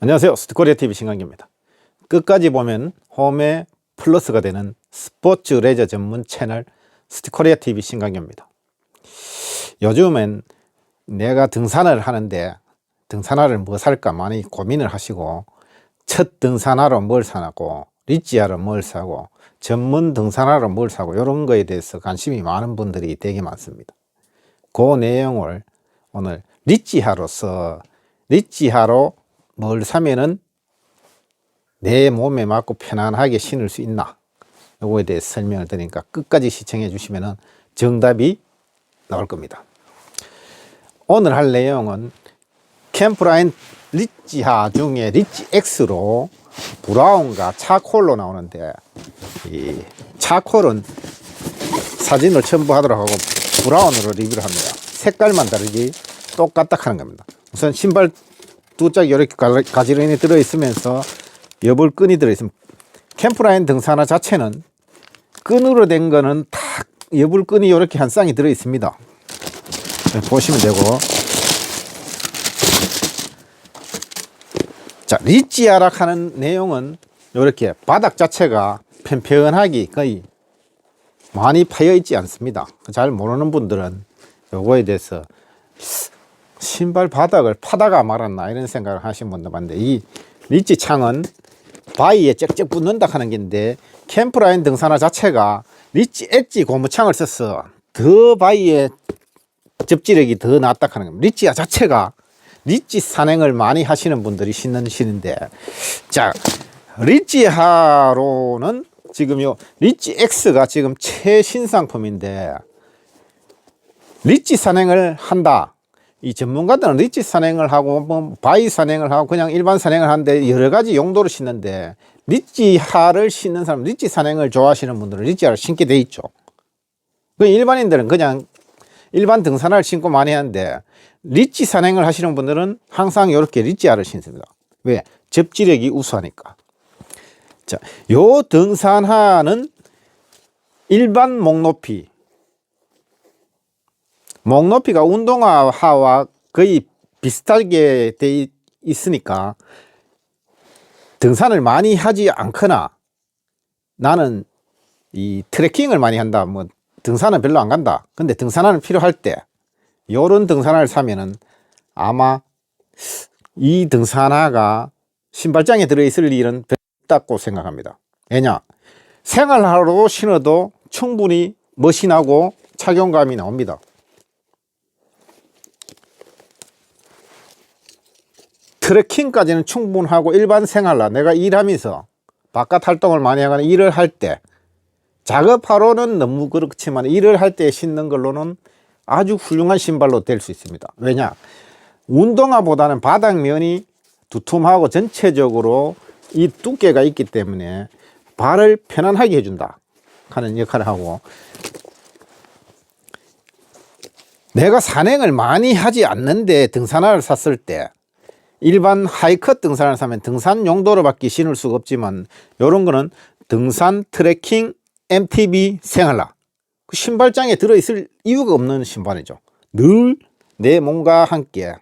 안녕하세요. 스티코리아 TV 신강기입니다. 끝까지 보면 홈에 플러스가 되는 스포츠 레저 전문 채널 스티코리아 TV 신강기입니다. 요즘엔 내가 등산을 하는데 등산화를 뭐 살까 많이 고민을 하시고 첫 등산화로 뭘 사고 리치아로 뭘 사고 전문 등산화로 뭘 사고 이런 거에 대해서 관심이 많은 분들이 되게 많습니다. 그 내용을 오늘 리치하로서 리치하로 뭘 사면은 내 몸에 맞고 편안하게 신을 수 있나 요거에 대해서 설명을 드리니까 끝까지 시청해 주시면은 정답이 나올 겁니다. 오늘 할 내용은 캠프라인 리치하 중에 리치 X로 브라운과 차콜로 나오는데 이 차콜은 사진을 첨부하도록 하고 브라운으로 리뷰를 합니다. 색깔만 다르지 똑같다 하는 겁니다. 우선 신발 두 짝이 이렇게 가- 가지런히 들어있으면서 여벌 끈이 들어있으면 캠프라인 등산화 자체는 끈으로 된 거는 다 여벌끈이 이렇게 한 쌍이 들어 있습니다. 네, 보시면 되고 자 리치아락 하는 내용은 이렇게 바닥 자체가 편편하게 거의 많이 파여 있지 않습니다. 잘 모르는 분들은 요거에 대해서 신발 바닥을 파다가 말았나 이런 생각을 하시는 분도 많은데 이 리치 창은 바위에 쩍쩍 붙는다 하는 건데 캠프라인 등산화 자체가 리치 엣지 고무창을 써서 더 바위에 접지력이 더 낫다 하는 겁니다. 리치아 자체가 리치 산행을 많이 하시는 분들이 신는 신인데 자 리치하로는 지금 요 리치 X가 지금 최신 상품인데 리치 산행을 한다. 이 전문가들은 리치 산행을 하고 뭐 바위 산행을 하고 그냥 일반 산행을 하는데 여러 가지 용도로 신는데 리치하를 신는 사람, 리치 산행을 좋아하시는 분들은 리치하를 신게 돼 있죠. 그 일반인들은 그냥 일반 등산화를 신고 많이 하는데 리치 산행을 하시는 분들은 항상 이렇게 리치하를 신습니다. 왜? 접지력이 우수하니까. 자, 요 등산화는 일반 목 높이 목 높이가 운동화와 거의 비슷하게 돼 있- 있으니까 등산을 많이 하지 않거나 나는 이 트레킹을 많이 한다. 뭐 등산은 별로 안 간다. 근데 등산화는 필요할 때 요런 등산화를 사면은 아마 이 등산화가 신발장에 들어있을 일은 없다고 생각합니다. 왜냐? 생활하러 신어도 충분히 멋이 나고 착용감이 나옵니다. 트레킹까지는 충분하고 일반 생활라 내가 일하면서 바깥 활동을 많이 하거나 일을 할 때 작업하러는 너무 그렇지만 일을 할 때 신는 걸로는 아주 훌륭한 신발로 될 수 있습니다. 왜냐? 운동화보다는 바닥면이 두툼하고 전체적으로 이 두께가 있기 때문에 발을 편안하게 해준다 하는 역할을 하고 내가 산행을 많이 하지 않는데 등산화를 샀을 때 일반 하이컷 등산을 사면 등산 용도로밖에 신을 수가 없지만 이런 거는 등산 트레킹 MTB 생활라 그 신발장에 들어있을 이유가 없는 신발이죠. 늘 내 몸과 함께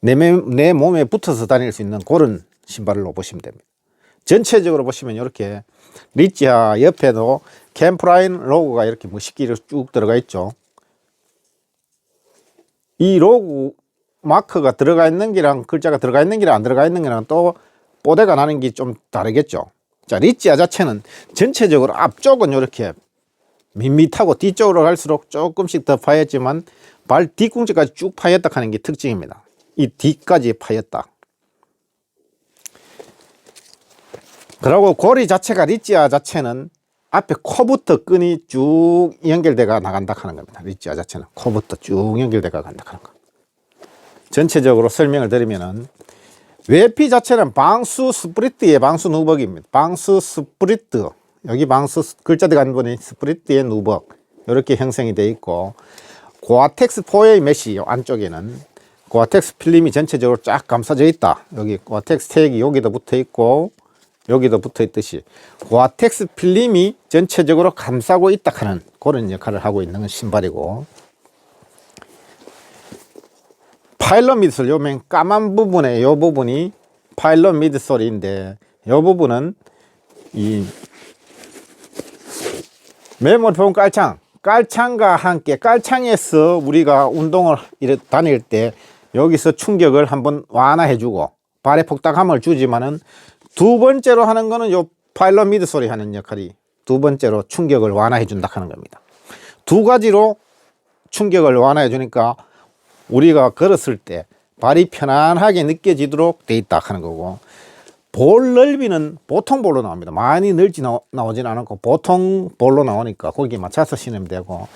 내, 몸- 내 몸에 붙어서 다닐 수 있는 그런 신발로 보시면 됩니다. 전체적으로 보시면 이렇게 리치아 옆에도 캠프라인 로고가 이렇게 멋있게 쭉 들어가 있죠. 이 로고 마크가 들어가 있는 게랑 글자가 들어가 있는 게랑 안 들어가 있는 게랑 또 뽀대가 나는 게 좀 다르겠죠. 자, 리치아 자체는 전체적으로 앞쪽은 이렇게 밋밋하고 뒤쪽으로 갈수록 조금씩 더 파였지만 발 뒤꿈치까지 쭉 파였다 하는 게 특징입니다. 이 뒤까지 파였다. 그리고 고리 자체가 리치아 자체는 앞에 코부터 끈이 쭉 연결돼가 나간다 하는 겁니다. 리치아 자체는 코부터 쭉 연결돼가 간다 하는 거. 전체적으로 설명을 드리면은 외피 자체는 방수 스프리트의 방수 누벅입니다. 방수 스프리트 여기 방수 스- 글자 들어간 부분이 스프리트의 누벅 이렇게 형성이 되어 있고 고아텍스 포의 메시 요 안쪽에는 고아텍스 필름이 전체적으로 쫙 감싸져 있다. 여기 고아텍스 태역이 여기도 붙어 있고 여기도 붙어 있듯이 고아텍스 필름이 전체적으로 감싸고 있다 하는 그런 역할을 하고 있는 신발이고 파일럿 미드솔 요맨 까만 부분에 요 부분이 파일럿 미드솔인데 요 부분은 이 메모리 폼 깔창 깔창과 함께 깔창에서 우리가 운동을 다닐 때 여기서 충격을 한번 완화해 주고 발에 폭닥함을 주지만은 두 번째로 하는 거는 요 파일럿 미드솔이 하는 역할이 두 번째로 충격을 완화해 준다 하는 겁니다. 두 가지로 충격을 완화해 주니까 우리가 걸었을 때 발이 편안하게 느껴지도록 돼 있다 하는 거고 볼 넓이는 보통 볼로 나옵니다. 많이 넓지 나, 나오진 않고 보통 볼로 나오니까 거기에 맞춰서 신으면 되고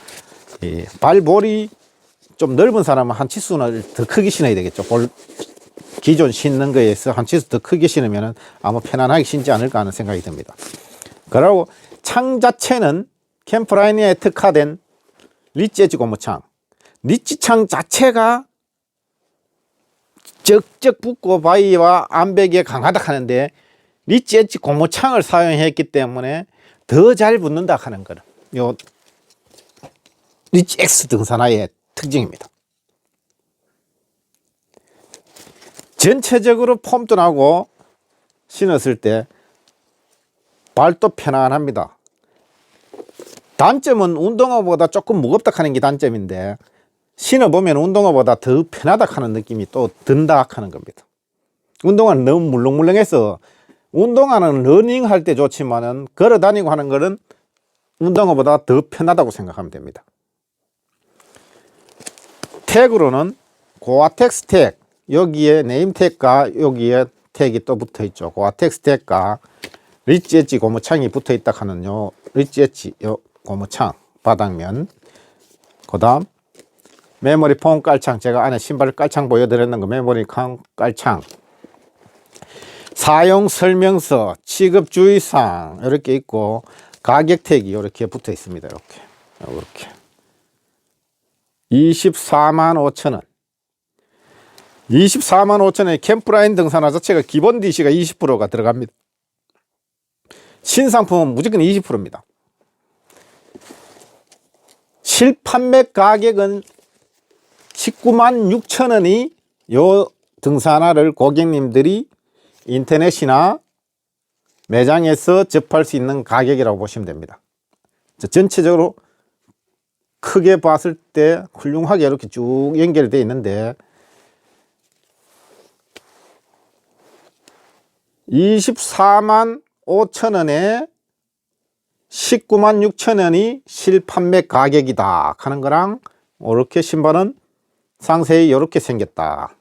이 발볼이 좀 넓은 사람은 한 치수는 더 크게 신어야 되겠죠. 볼 기존 신는 거에서 한 치수 더 크게 신으면 아마 편안하게 신지 않을까 하는 생각이 듭니다. 그리고 창 자체는 캠프라이니에 특화된 엣지 고무창. 리치 창 자체가 적적 붙고 바위와 암벽에 강하다 하는데 리치 엣지 고무창을 사용했기 때문에 더 잘 붙는다 하는 거는 요 리치 X 등산화의 특징입니다. 전체적으로 폼도 나고 신었을 때 발도 편안합니다. 단점은 운동화보다 조금 무겁다 하는 게 단점인데 신어보면 운동화보다 더 편하다 하는 느낌이 또 든다 하는 겁니다. 운동화는 너무 물렁물렁해서 운동화는 러닝 할 때 좋지만은 걸어 다니고 하는 거는 운동화보다 더 편하다고 생각하면 됩니다. 택으로는 고아텍스 택 여기에 네임 택과 여기에 택이 또 붙어 있죠. 고아텍스 택과 리치 엣지 고무창이 붙어 있다 하는 요 리치 엣지 요 고무창 바닥면 그 다음 메모리 폼 깔창. 제가 안에 신발 깔창 보여드렸는 거. 메모리 康 깔창. 사용 설명서 취급 주의사항. 이렇게 있고 가격 택이 이렇게 붙어 있습니다. 이렇게. 이렇게. 24만 5천 원. 24만 5천 원에 캠프라인 등산화 자체가 기본 DC가 20%가 들어갑니다. 신상품은 무조건 20%입니다. 실판매 가격은 19만 6천 원이 요 등산화를 고객님들이 인터넷이나 매장에서 접할 수 있는 가격이라고 보시면 됩니다. 자, 전체적으로 크게 봤을 때 훌륭하게 이렇게 쭉 연결되어 있는데 24만 5천 원에 19만 6천 원이 실판매 가격이다 하는 거랑 이렇게 신발은 상세히 이렇게 생겼다.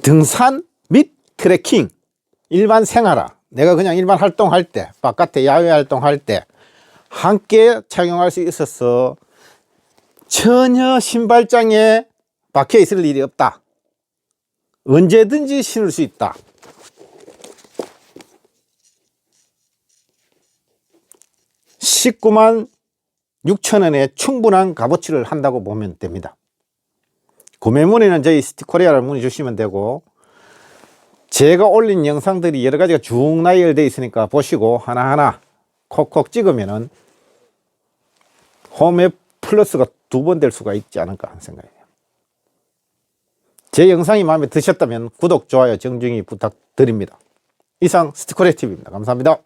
등산 및 트레킹, 일반 생활화. 내가 그냥 일반 활동할 때, 바깥에 야외 활동할 때 함께 착용할 수 있어서 전혀 신발장에 박혀 있을 일이 없다. 언제든지 신을 수 있다. 19만 6천 원에 충분한 값어치를 한다고 보면 됩니다. 구매 문의는 저희 스티코리아를 문의 주시면 되고 제가 올린 영상들이 여러 가지가 쭉 나열되어 있으니까 보시고 하나하나 콕콕 찍으면은 홈에 플러스가 두 번 될 수가 있지 않을까 하는 생각이에요. 제 영상이 마음에 드셨다면 구독, 좋아요 정중히 부탁드립니다. 이상 스티코리아 TV입니다. 감사합니다.